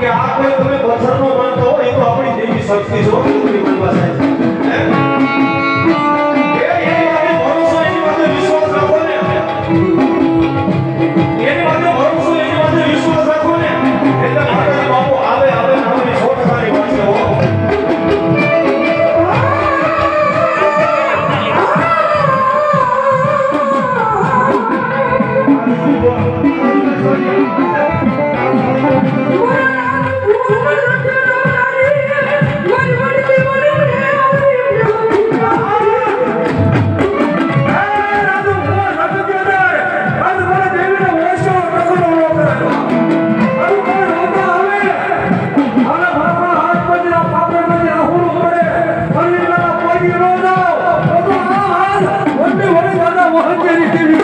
કે આ કોઈ તમે પથ્થરનો માનતો હોય એ તો આપણી દેવી શક્તિ છો காவேரி டிவி